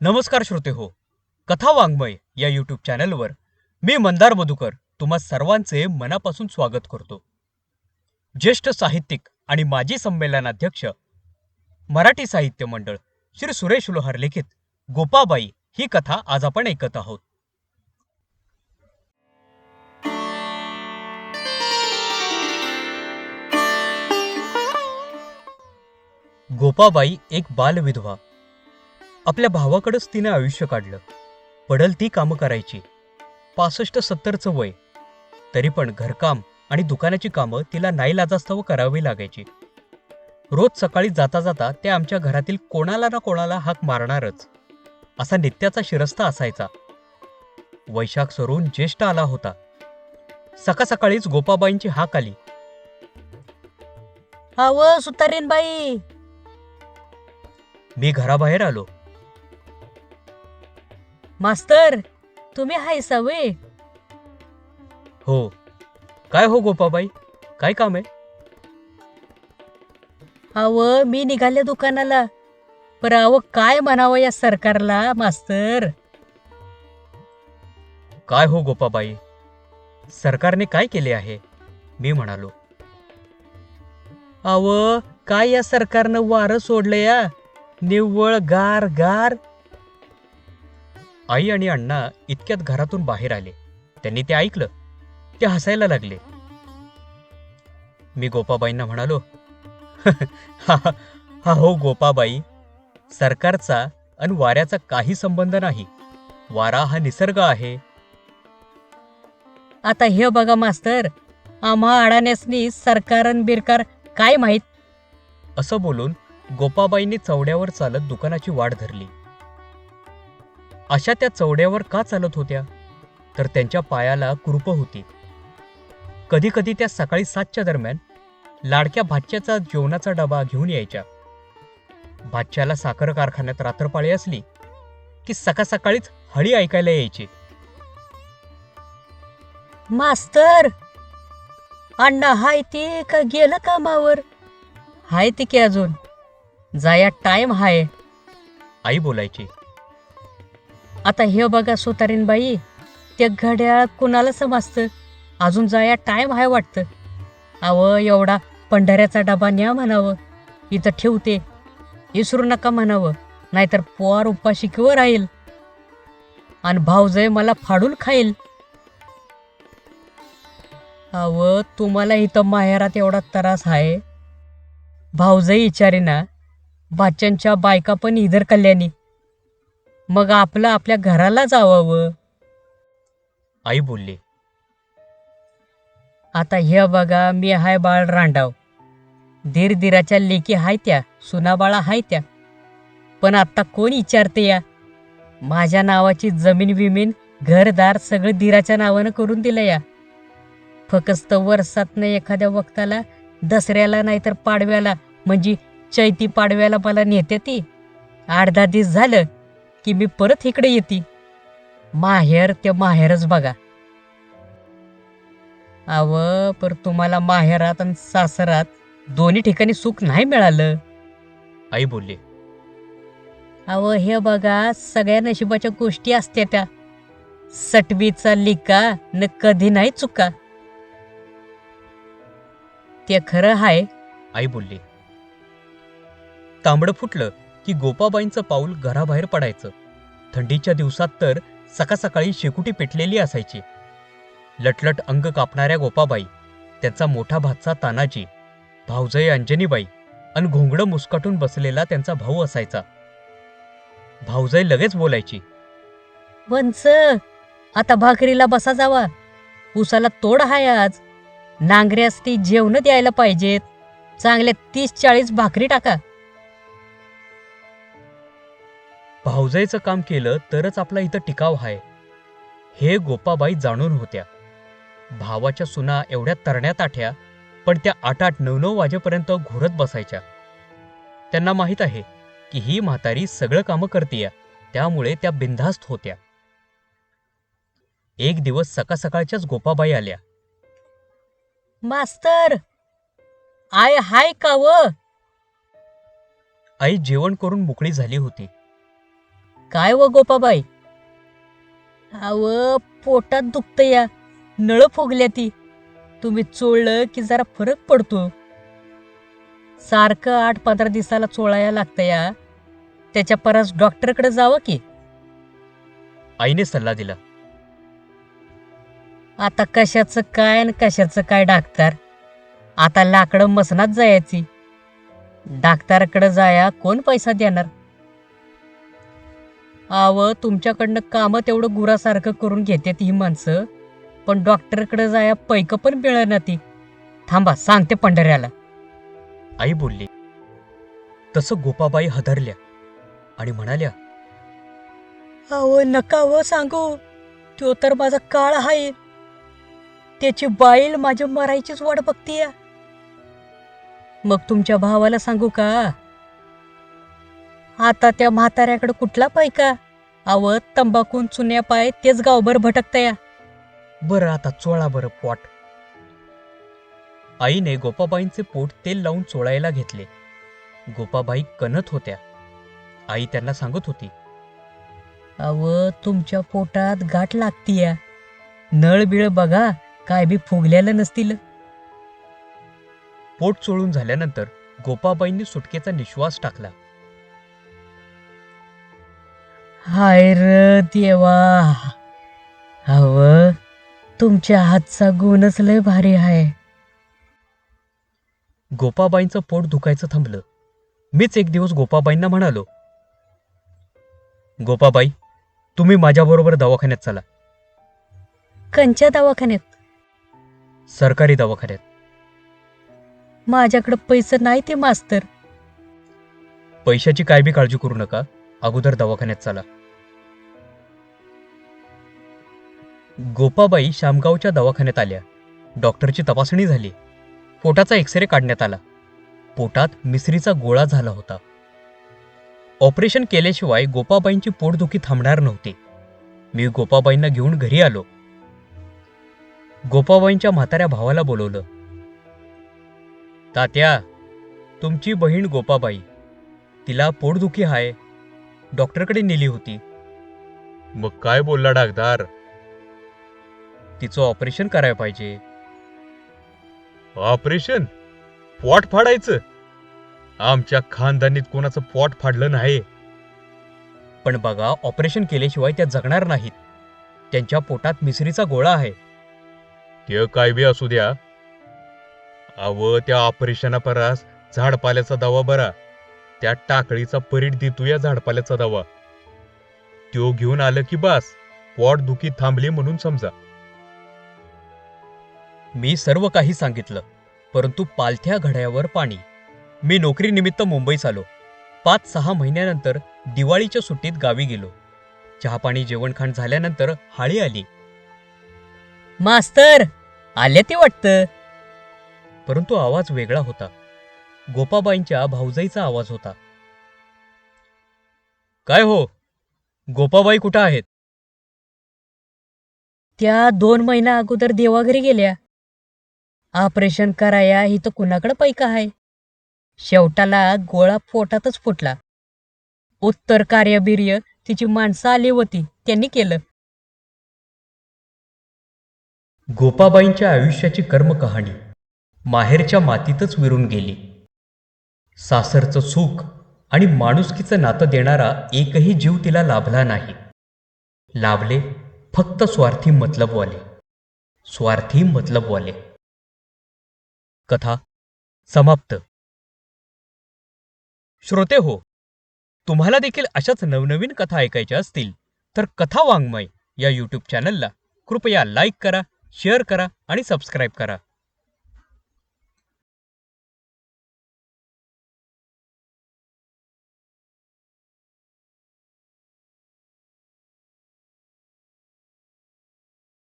नमस्कार श्रोते हो कथा वाङ्मय या यूट्यूब चॅनलवर मी मंदार मधुकर तुम्हा सर्वांचे मनापासून स्वागत करतो. ज्येष्ठ साहित्यिक आणि माजी संमेलनाध्यक्ष मराठी साहित्य मंडळ श्री सुरेश लोहार लिखित गोपाबाई ही कथा आज आपण ऐकत आहोत. गोपाबाई एक बालविधवा आपल्या भावाकडंच तिने आयुष्य काढलं. पडल ती कामं करायची. पासष्ट सत्तरचं वय. तरी पण घरकाम आणि दुकानाची कामं तिला नाईलाजास्तव करावी लागायची. रोज सकाळी जाता जाता त्या आमच्या घरातील कोणाला ना कोणाला हाक मारणारच. असा नित्याचा शिरस्ता असायचा. वैशाख सरून ज्येष्ठ आला होता. सकाळ सकाळीच गोपाबाईंची हाक आली. अव सुतारीन बाई मी घराबाहेर आलो. मास्तर तुम्ही हाय सवे. हो. काय हो गोपाबाई? काय काम आहे? अव मी निघाले दुकानाला. पर अव काय म्हणावं या सरकारला मास्तर? काय हो गोपाबाई? सरकारने काय केले आहे? मी म्हणालो. अव काय या सरकारनं वारं सोडलं या निव्वळ गार गार आई आणि अण्णा इतक्यात घरातून बाहेर आले. त्यांनी ते ऐकलं. ते हसायला लागले. मी गोपाबाईंना म्हणालो हा हा हो गोपाबाई. सरकारचा आणि वाऱ्याचा काही संबंध नाही. वारा हा निसर्ग आहे. आता हे बघा मास्तर आम्हा अडाण्यासनी सरकार अन बिरकार काय माहीत? असं बोलून गोपाबाईंनी चवड्यावर चालत दुकानाची वाट धरली. अशा त्या चवड्यावर का चालत होत्या? तर त्यांच्या पायाला कुरुप होती. कधी कधी त्या सकाळी सातच्या दरम्यान लाडक्या भाच्याचा जेवणाचा डबा घेऊन यायच्या. भाच्याला साखर कारखान्यात रात्रपाळी असली की सकाळ सकाळीच हळी ऐकायला यायची. मास्तर! अण्णा हाय ते का गेलं कामावर? हाय ते की अजून? जाया टाइम हाय. आई बोलायची. आता हे बघा सुतारीन बाई त्या घड्याळ कुणाला समजतं? अजून जाया टाइम आहे वाटतं. अव एवढा पंढऱ्याचा डबा न्या म्हणावं. इथं ठेवते. विसरू नका म्हणावं. नाहीतर पोवार उपाशी किंवा राहील. आणि भाऊजय मला फाडून खाईल. अव तुम्हाला इथं माहेरात एवढा त्रास आहे भाऊजय विचारेना बाच्यांच्या बायका पण इधर कल्याणी. मग आपलं आपल्या घराला जावावं आई बोलली. आता हे बघा मी हाय बाळ रांडाव. धीर धीराच्या लेकी हाय त्या सुनाबाळा हाय त्या. पण आता कोण विचारते या? माझ्या नावाची जमीन विमीन घरदार सगळं धीराच्या नावानं करून दिलं या. फकस्त वर्षातनं एखाद्या वक्ताला दसऱ्याला नाहीतर पाडव्याला म्हणजे चैती पाडव्याला मला नेते ती. आठ दहा दिवस झालं की मी परत इकडे येते. माहेर ते माहेरच बघा. अव पर तुम्हाला माहेरात आणि सासरात दोन्ही ठिकाणी सुख नाही मिळालं. आई बोलली. अव हे बघा सगळ्या नशिबाच्या गोष्टी असत्या त्या. सटवीचा लिका न कधी नाही चुका. ते खरं हाय. आई बोलली. तांबडं फुटलं. की गोपाबाईंचं पाऊल घराबाहेर पडायचं. थंडीच्या दिवसात तर सकाळसकाळी शेकुटी पेटलेली असायची. लटलट अंग कापणाऱ्या गोपाबाई त्यांचा मोठा भातचा तानाजी भाऊजय अंजनीबाई आणि घोंगडं मुस्काटून बसलेला त्यांचा भाऊ असायचा. भाऊजय लगेच बोलायची वंच आता भाकरीला बसा जावा. उसाला तोड हाय आज. नांगऱ्यास ती जेवण द्यायला पाहिजेत. चांगल्या तीस चाळीस भाकरी टाका. भाऊजाईचं काम केलं तरच आपला इथं टिकाव आहे हे गोपाबाई जाणून होत्या. भावाच्या सुना एवढ्या तरण्यात आठ्या पण त्या आठ आठ नऊ नऊ वाजेपर्यंत घोरत बसायच्या. त्यांना माहीत आहे की ही म्हातारी सगळं कामं करतीया त्यामुळे त्या बिनधास्त होत्या. एक दिवस सकाळ सकाळच्याच गोपाबाई आल्या. मास्तर! आय हाय का व? आई जेवण करून मोकळी झाली होती. काय व गोपाबाई? अव पोटात दुखतं या. नळ फुगल्या ती. तुम्ही चोळलं की जरा फरक पडतो. सारखं आठ पंधरा दिवसाला चोळायला लागतं या. त्याच्या परस डॉक्टरकडे जावं की. आईने सल्ला दिला. आता कशाचं काय आणि कशाचं काय डाक्टर? आता लाकडं मसनात जायची. डाक्टरकडे जाया कोण पैसा देणार? आव तुमच्याकडनं कामं तेवढं गुरासारखं करून घेतात ही माणसं. पण डॉक्टरकडे जाया पैक पण मिळणार ती थांबा सांगते पंढऱ्याला. आई बोलली तसं गोपाबाई हदरल्या आणि म्हणाल्या अहो नका व सांगू. तो तर माझा काळ आहे. त्याची बाईल माझ्या मरायचीच वाट बघतीय. मग तुमच्या भावाला सांगू का? आता त्या म्हाताऱ्याकडे कुठला पैका अव तंबाखून चुन्या पाय तेच गावभर भटकतया. बरं आता चोळा बरं पोट. आईने गोपाबाईंचे पोट तेल लावून चोळायला घेतले. गोपाबाई कणत होत्या. आई त्यांना सांगत होती अव तुमच्या पोटात गाठ लागतीया. नळ बिळ बघा काय बी फुगलेलं नसतील. पोट चोळून झाल्यानंतर गोपाबाईंनी सुटकेचा निश्वास टाकला. हाय र देवा. अव तुमच्या हातचा गुणच लय भारी आहे. गोपाबाईंचं पोट दुखायचं थांबलं. मीच एक दिवस गोपाबाईंना म्हणालो गोपाबाई तुम्ही माझ्याबरोबर दवाखान्यात चला. कंच्या दवाखान्यात? सरकारी दवाखान्यात. माझ्याकडे पैसे नाही ते मास्तर. पैशाची काय बी काळजी करू नका. अगोदर दवाखान्यात चला. गोपाबाई शामगावच्या दवाखान्यात आल्या. डॉक्टरची तपासणी झाली. पोटाचा एक्सरे काढण्यात आला. पोटात मिसरीचा गोळा झाला होता. ऑपरेशन केल्याशिवाय गोपाबाईंची पोटदुखी थांबणार नव्हती. मी गोपाबाईंना घेऊन घरी आलो. गोपाबाईंच्या म्हाताऱ्या भावाला बोलवलं. तात्या तुमची बहीण गोपाबाई. तिला पोटदुखी आहे डॉक्टरकडे नेली होती. मग काय बोलला डागदार? तिचं ऑपरेशन करायला पाहिजे. ऑपरेशन? पोट फाडायचं? आमच्या खानदानीत कोणाचं पोट फाडलं नाही. पण बघा ऑपरेशन केल्याशिवाय त्या जगणार नाहीत. त्यांच्या पोटात मिसरीचा गोळा आहे. ते काय बी असू द्या. अव त्या ऑपरेशनापरास झाडपाल्याचा दवा बरा. त्या टाकळीचा परीट देतो या झाडपाल्याचा दवा. त्यो घेऊन आलं की बास पोट दुखी थांबली म्हणून समजा. मी सर्व काही सांगितलं परंतु पालथ्या घड्यावर पाणी. मी नोकरीनिमित्त मुंबईस आलो. पाच सहा महिन्यानंतर दिवाळीच्या सुट्टीत गावी गेलो. चहापाणी जेवणखाण झाल्यानंतर हाळी आली. मास्तर आले ते वाटतं. परंतु आवाज वेगळा होता. गोपाबाईंच्या भाऊजाईचा आवाज होता. काय हो? गोपाबाई कुठं आहेत? त्या दोन महिना अगोदर देवाघरी गेल्या. ऑपरेशन कराया ही तर कुणाकडे पैका आहे? शेवटाला गोळा पोटातच फुटला. उत्तर कार्यबीर्य तिची माणसं आली होती त्यांनी केलं. गोपाबाईंच्या आयुष्याची कर्मकहाणी माहेरच्या मातीतच विरून गेली. सासरचं सुख आणि माणुसकीचं नातं देणारा एकही जीव तिला लाभला नाही. लाभले फक्त स्वार्थी मतलबवाले. स्वार्थी मतलबवाले. कथा समाप्त. श्रोते हो तुम्हाला देखील अशाच नवनवीन कथा ऐकायच्या असतील तर कथा वाङ्मय या यूट्यूब चॅनलला कृपया लाईक करा शेअर करा आणि सबस्क्राईब करा.